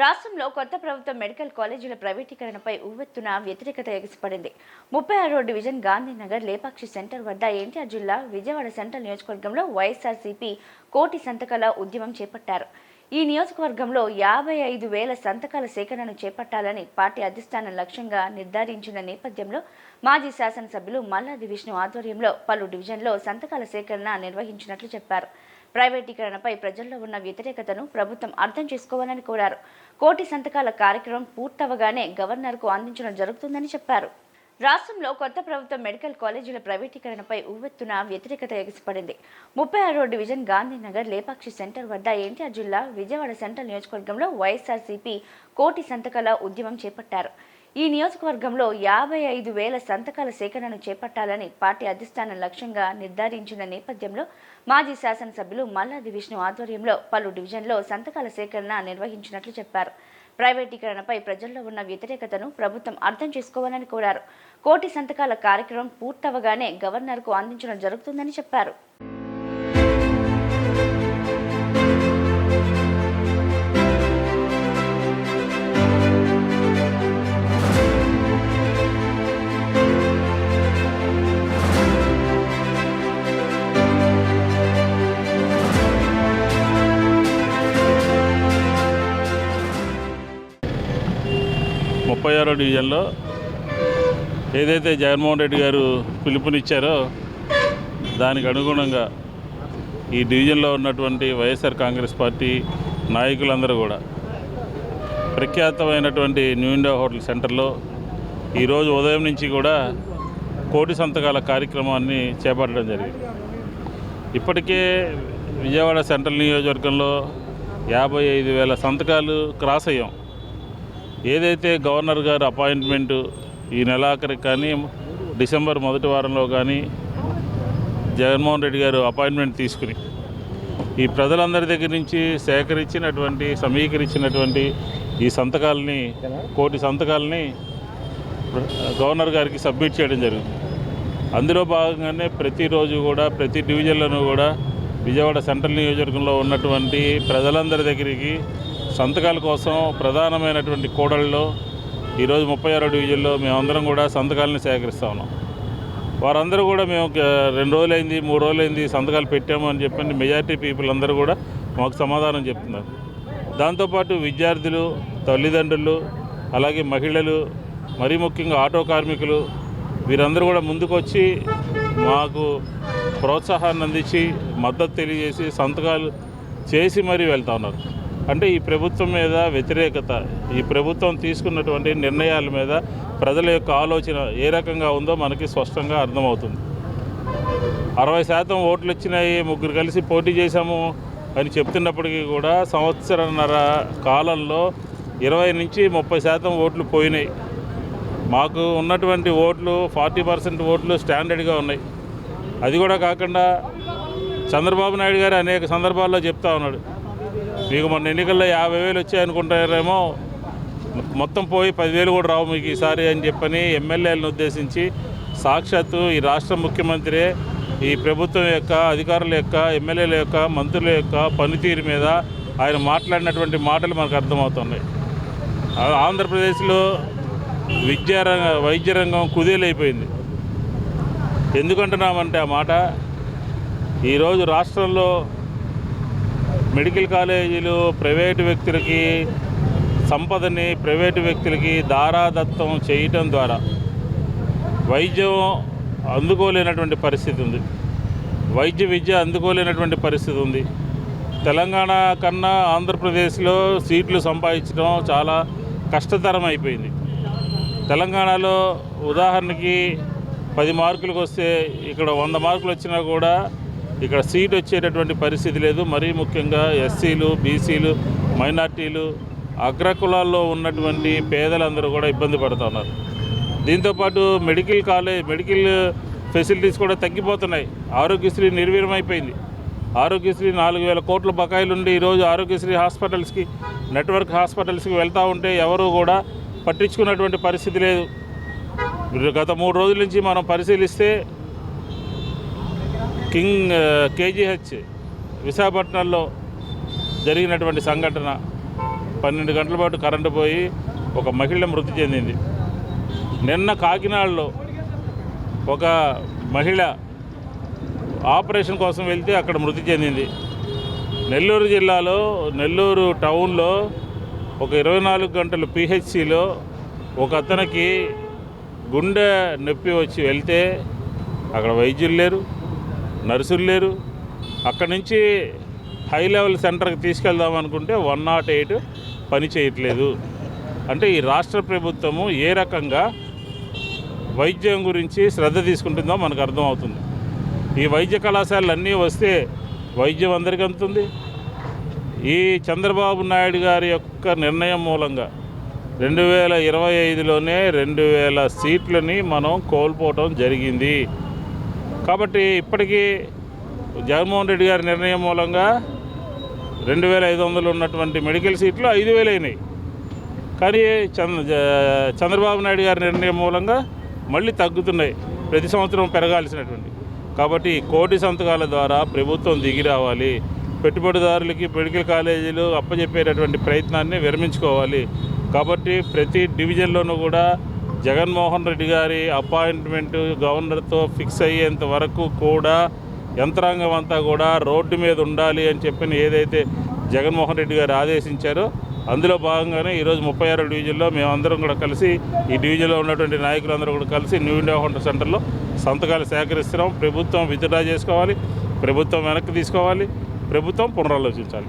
రాష్ట్రంలో కొత్త ప్రభుత్వం మెడికల్ కాలేజీల ప్రైవేటీకరణపై ఉవ్వెత్తున వ్యతిరేకత ఎగిసిపడింది. ముప్పై ఆరో డివిజన్ గాంధీనగర్ లేపాక్షి సెంటర్ వద్ద ఎన్టీఆర్ జిల్లా విజయవాడ సెంట్రల్ నియోజకవర్గంలో వైఎస్ఆర్సీపీ కోటి సంతకాల ఉద్యమం చేపట్టారు. ఈ నియోజకవర్గంలో యాభై ఐదు వేల సంతకాల సేకరణను చేపట్టాలని పార్టీ అధిష్టానం లక్ష్యంగా నిర్ధారించిన నేపథ్యంలో మాజీ శాసనసభ్యులు మల్లాది విష్ణు ఆధ్వర్యంలో పలు డివిజన్లో సంతకాల సేకరణ నిర్వహించినట్లు చెప్పారు. ప్రైవేటీకరణపై ప్రజల్లో ఉన్న వ్యతిరేకతను ప్రభుత్వం అర్థం చేసుకోవాలని కోరారు. కోటి సంతకాల కార్యక్రమం పూర్తవగానే గవర్నర్కు అందించడం జరుగుతుందని చెప్పారు. రాష్ట్రంలో కొత్త ప్రభుత్వం మెడికల్ కాలేజీల ప్రైవేటీకరణపై ఉవ్వెత్తున వ్యతిరేకత ఎగిసిపడింది. ముప్పై ఆరో డివిజన్ గాంధీనగర్ లేపాక్షి సెంటర్ వద్ద ఎన్టీఆర్ జిల్లా విజయవాడ సెంట్రల్ నియోజకవర్గంలో వైఎస్ఆర్సీపీ కోటి సంతకాల ఉద్యమం చేపట్టారు. ఈ నియోజకవర్గంలో యాభై ఐదు వేల సంతకాల సేకరణను చేపట్టాలని పార్టీ అధిష్టానం లక్ష్యంగా నిర్ధారించిన నేపథ్యంలో మాజీ శాసనసభ్యులు మల్లాది విష్ణు ఆధ్వర్యంలో పలు డివిజన్లో సంతకాల సేకరణ నిర్వహించినట్లు చెప్పారు. ప్రైవేటీకరణపై ప్రజల్లో ఉన్న వ్యతిరేకతను ప్రభుత్వం అర్థం చేసుకోవాలని కోరారు. కోటి సంతకాల కార్యక్రమం పూర్తవగానే గవర్నర్కు అందించడం జరుగుతుందని చెప్పారు. ముప్పై ఆరో డివిజన్లో ఏదైతే జగన్మోహన్ రెడ్డి గారు పిలుపునిచ్చారో దానికి అనుగుణంగా ఈ డివిజన్లో ఉన్నటువంటి వైఎస్ఆర్ కాంగ్రెస్ పార్టీ నాయకులందరూ కూడా ప్రఖ్యాతమైనటువంటి న్యూ ఇండియా హోటల్ సెంటర్లో ఈరోజు ఉదయం నుంచి కూడా కోటి సంతకాల కార్యక్రమాన్ని చేపట్టడం జరిగింది. ఇప్పటికే విజయవాడ సెంట్రల్ నియోజకవర్గంలో యాభై ఐదు వేల సంతకాలు క్రాస్ అయ్యాం. ఏదైతే గవర్నర్ గారు అపాయింట్మెంట్ ఈ నెలాఖరికి కానీ డిసెంబర్ మొదటి వారంలో కానీ జగన్మోహన్ రెడ్డి గారు అపాయింట్మెంట్ తీసుకుని ఈ ప్రజలందరి దగ్గర నుంచి సేకరించినటువంటి సమీకరించినటువంటి ఈ సంతకాలని కోటి సంతకాలని గవర్నర్ గారికి సబ్మిట్ చేయడం జరిగింది. అందులో భాగంగానే ప్రతిరోజు కూడా ప్రతి డివిజన్లోనూ కూడా విజయవాడ సెంట్రల్ నియోజకవర్గంలో ఉన్నటువంటి ప్రజలందరి దగ్గరికి సంతకాల కోసం ప్రధానమైనటువంటి కూడళ్ళలో ఈరోజు ముప్పై ఆరో డివిజన్లో మేమందరం కూడా సంతకాలను సేకరిస్తూ ఉన్నాం. వారందరూ కూడా మేము రెండు రోజులైంది మూడు రోజులైంది సంతకాలు పెట్టాము అని చెప్పని మెజారిటీ పీపుల్ అందరూ కూడా మాకు సమాధానం చెప్తున్నారు. దాంతోపాటు విద్యార్థులు తల్లిదండ్రులు అలాగే మహిళలు మరీ ముఖ్యంగా ఆటో కార్మికులు వీరందరూ కూడా ముందుకొచ్చి మాకు ప్రోత్సాహాన్ని అందించి మద్దతు తెలియజేసి సంతకాలు చేసి మరీ వెళ్తా ఉన్నారు. అంటే ఈ ప్రభుత్వం మీద వ్యతిరేకత ఈ ప్రభుత్వం తీసుకున్నటువంటి నిర్ణయాల మీద ప్రజల యొక్క ఆలోచన ఏ రకంగా ఉందో మనకి స్పష్టంగా అర్థమవుతుంది. అరవై శాతం ఓట్లు వచ్చినాయి ముగ్గురు కలిసి పోటీ చేశాము అని చెప్తున్నప్పటికీ కూడా సంవత్సరన్నర కాలంలో ఇరవై నుంచి ముప్పై శాతం ఓట్లు పోయినాయి. మాకు ఉన్నటువంటి ఓట్లు ఫార్టీ పర్సెంట్ ఓట్లు స్టాండర్డ్గా ఉన్నాయి. అది కూడా కాకుండా చంద్రబాబు నాయుడు గారు అనేక సందర్భాల్లో చెప్తా ఉన్నాడు. మీకు మొన్న ఎన్నికల్లో యాభై వేలు వచ్చాయనుకుంటారేమో మొత్తం పోయి పదివేలు కూడా రావు మీకు ఈసారి అని చెప్పని ఎమ్మెల్యేలను ఉద్దేశించి సాక్షాత్తు ఈ రాష్ట్ర ముఖ్యమంత్రి ఈ ప్రభుత్వం యొక్క అధికారుల యొక్క ఎమ్మెల్యేల యొక్క మంత్రుల యొక్క పనితీరు మీద ఆయన మాట్లాడినటువంటి మాటలు మనకు అర్థమవుతున్నాయి. ఆంధ్రప్రదేశ్లో విద్యారంగ వైద్య రంగం కుదేలైపోయింది. ఎందుకంటున్నామంటే ఆ మాట? ఈరోజు రాష్ట్రంలో మెడికల్ కాలేజీలు ప్రైవేటు వ్యక్తులకి సంపదని ప్రైవేటు వ్యక్తులకి దారాదత్తం చేయటం ద్వారా వైద్యం అందుకోలేనటువంటి పరిస్థితి ఉంది. వైద్య విద్య అందుకోలేనటువంటి పరిస్థితి ఉంది. తెలంగాణ కన్నా ఆంధ్రప్రదేశ్లో సీట్లు సంపాదించడం చాలా కష్టతరం అయిపోయింది. తెలంగాణలో ఉదాహరణకి పది మార్కులకు వస్తే ఇక్కడ వంద మార్కులు వచ్చినా కూడా ఇక్కడ సీట్ వచ్చేటటువంటి పరిస్థితి లేదు. మరీ ముఖ్యంగా ఎస్సీలు బీసీలు మైనార్టీలు అగ్రకులాల్లో ఉన్నటువంటి పేదలందరూ కూడా ఇబ్బంది పడుతున్నారు. దీంతోపాటు మెడికల్ కాలేజ్ మెడికల్ ఫెసిలిటీస్ కూడా తగ్గిపోతున్నాయి. ఆరోగ్యశ్రీ నిర్వీర్యమైపోయింది. ఆరోగ్యశ్రీ నాలుగు వేల కోట్ల బకాయిలుండి ఈరోజు ఆరోగ్యశ్రీ హాస్పిటల్స్కి నెట్వర్క్ హాస్పిటల్స్కి వెళ్తూ ఉంటే ఎవరు కూడా పట్టించుకున్నటువంటి పరిస్థితి లేదు. గత మూడు రోజుల నుంచి మనం పరిశీలిస్తే కింగ్ కేజీహెచ్ విశాఖపట్నంలో జరిగినటువంటి సంఘటన. పన్నెండు గంటల పాటు కరెంటు పోయి ఒక మహిళ మృతి చెందింది. నిన్న కాకినాడలో ఒక మహిళ ఆపరేషన్ కోసం వెళ్తే అక్కడ మృతి చెందింది. నెల్లూరు జిల్లాలో నెల్లూరు టౌన్లో ఒక ఇరవై నాలుగు గంటలు పిహెచ్సిలో ఒక అతనికి గుండె నొప్పి వచ్చి వెళ్తే అక్కడ వైద్యులు లేరు. నర్సులు లేరు. అక్కడి నుంచి హై లెవెల్ సెంటర్కి తీసుకెళ్దాం అనుకుంటే వన్ నాట్ ఎయిట్ పని చేయట్లేదు. అంటే ఈ రాష్ట్ర ప్రభుత్వము ఏ రకంగా వైద్యం గురించి శ్రద్ధ తీసుకుంటుందో మనకు అర్థమవుతుంది. ఈ వైద్య కళాశాలలు అన్నీ వస్తే వైద్యం అందరికీ అందుతుంది. ఈ చంద్రబాబు నాయుడు గారి యొక్క నిర్ణయం మూలంగా రెండు వేల ఇరవై ఐదులోనే రెండు వేల సీట్లని మనం కోల్పోవటం జరిగింది. కాబట్టి ఇప్పటికీ జగన్మోహన్ రెడ్డి గారి నిర్ణయం మూలంగా రెండు వేల ఐదు వందలు ఉన్నటువంటి మెడికల్ సీట్లు ఐదు వేలు అయినాయి. కానీ చంద్ర జ- చంద్రబాబు నాయుడు గారి నిర్ణయం మూలంగా మళ్ళీ తగ్గుతున్నాయి. ప్రతి సంవత్సరం పెరగాల్సినటువంటి. కాబట్టి కోటి సంతకాల ద్వారా ప్రభుత్వం దిగి రావాలి. పెట్టుబడిదారులకి మెడికల్ కాలేజీలు అప్పచెప్పేటటువంటి ప్రయత్నాన్ని విరమించుకోవాలి. కాబట్టి ప్రతి డివిజన్లోనూ కూడా జగన్మోహన్ రెడ్డి గారి అపాయింట్మెంట్ గవర్నర్తో ఫిక్స్ అయ్యేంత వరకు కూడా యంత్రాంగం అంతా కూడా రోడ్డు మీద ఉండాలి అని చెప్పిన ఏదైతే జగన్మోహన్ రెడ్డి గారు ఆదేశించారో అందులో భాగంగానే ఈరోజు ముప్పై ఆరు డివిజన్లో మేమందరం కూడా కలిసి ఈ డివిజన్లో ఉన్నటువంటి నాయకులందరూ కూడా కలిసి న్యూ ఇండియా హోంటర్ సెంటర్లో సంతకాలు సేకరిస్తున్నాం. ప్రభుత్వం విత్డ్రా చేసుకోవాలి ప్రభుత్వం వెనక్కి తీసుకోవాలి ప్రభుత్వం పునరాలోచించాలి.